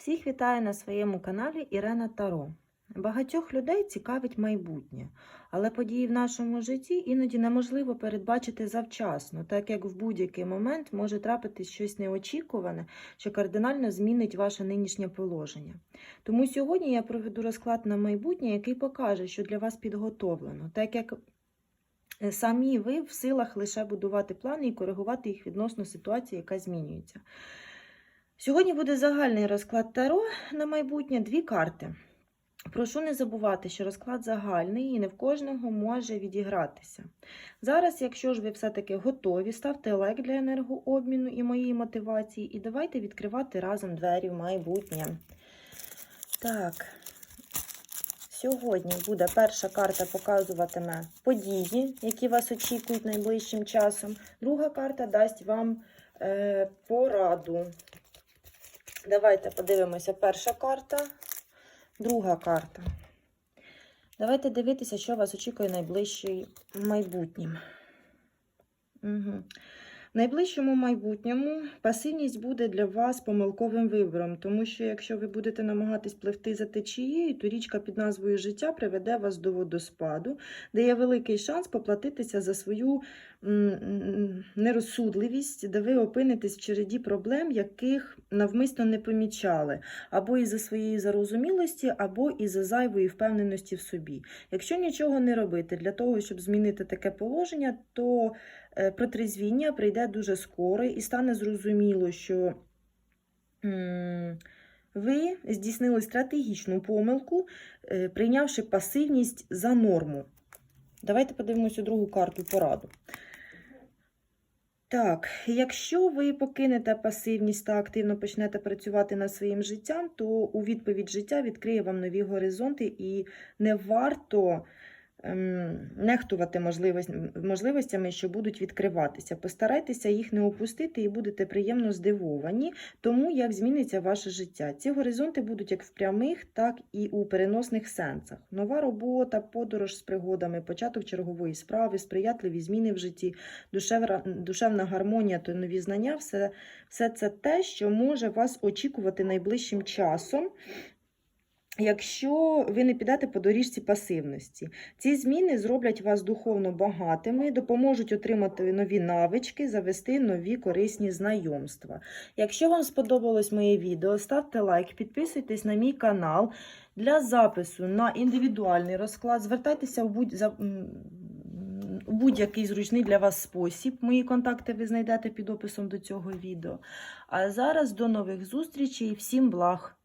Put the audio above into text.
Всіх вітаю на своєму каналі Ірена Таро. Багатьох людей цікавить майбутнє, але події в нашому житті іноді неможливо передбачити завчасно, так як в будь-який момент може трапитись щось неочікуване, що кардинально змінить ваше нинішнє положення. Тому сьогодні я проведу розклад на майбутнє, який покаже, що для вас підготовлено, так як е, самі ви в силах лише будувати плани і коригувати їх відносно ситуації, яка змінюється. Сьогодні буде загальний розклад Таро на майбутнє, дві карти. Прошу не забувати, що розклад загальний і не в кожного може відігратися. Зараз, якщо ж ви все-таки готові, ставте лайк для енергообміну і моєї мотивації, і давайте відкривати разом двері в майбутнє. Так, сьогодні буде перша карта показуватиме події, які вас очікують найближчим часом. Друга карта дасть вам е, пораду. Давайте подивимося перша карта, друга карта. Давайте дивитися, що вас очікує найближчим майбутнім. Угу. В найближчому майбутньому пасивність буде для вас помилковим вибором, тому що якщо ви будете намагатись пливти за течією, то річка під назвою життя приведе вас до водоспаду, де є великий шанс поплатитися за свою нерозсудливість, де ви опинитесь в череді проблем, яких навмисно не помічали, або із-за своєї зарозумілості, або із-за зайвої впевненості в собі. Якщо нічого не робити для того, щоб змінити таке положення, то протрезвіння прийде дуже скоро і стане зрозуміло, що ви здійснили стратегічну помилку, е, прийнявши пасивність за норму. Давайте подивимося другу карту пораду. Так, якщо ви покинете пасивність та активно почнете працювати над своїм життям, то у відповідь життя відкриє вам нові горизонти і не варто нехтувати можливість, можливостями, що будуть відкриватися. Постарайтеся їх не опустити і будете приємно здивовані тому, як зміниться ваше життя. Ці горизонти будуть як в прямих, так і у переносних сенсах. Нова робота, подорож з пригодами, початок чергової справи, сприятливі зміни в житті, душевна, душевна гармонія та нові знання все, все це те, що може вас очікувати найближчим часом. Якщо ви не підете по доріжці пасивності, ці зміни зроблять вас духовно багатими, допоможуть отримати нові навички, завести нові корисні знайомства. Якщо вам сподобалось моє відео, ставте лайк, підписуйтесь на мій канал. Для запису на індивідуальний розклад звертайтеся у будь за у будь-який зручний для вас спосіб. Мої контакти ви знайдете під описом до цього відео. А зараз до нових зустрічей всім благ!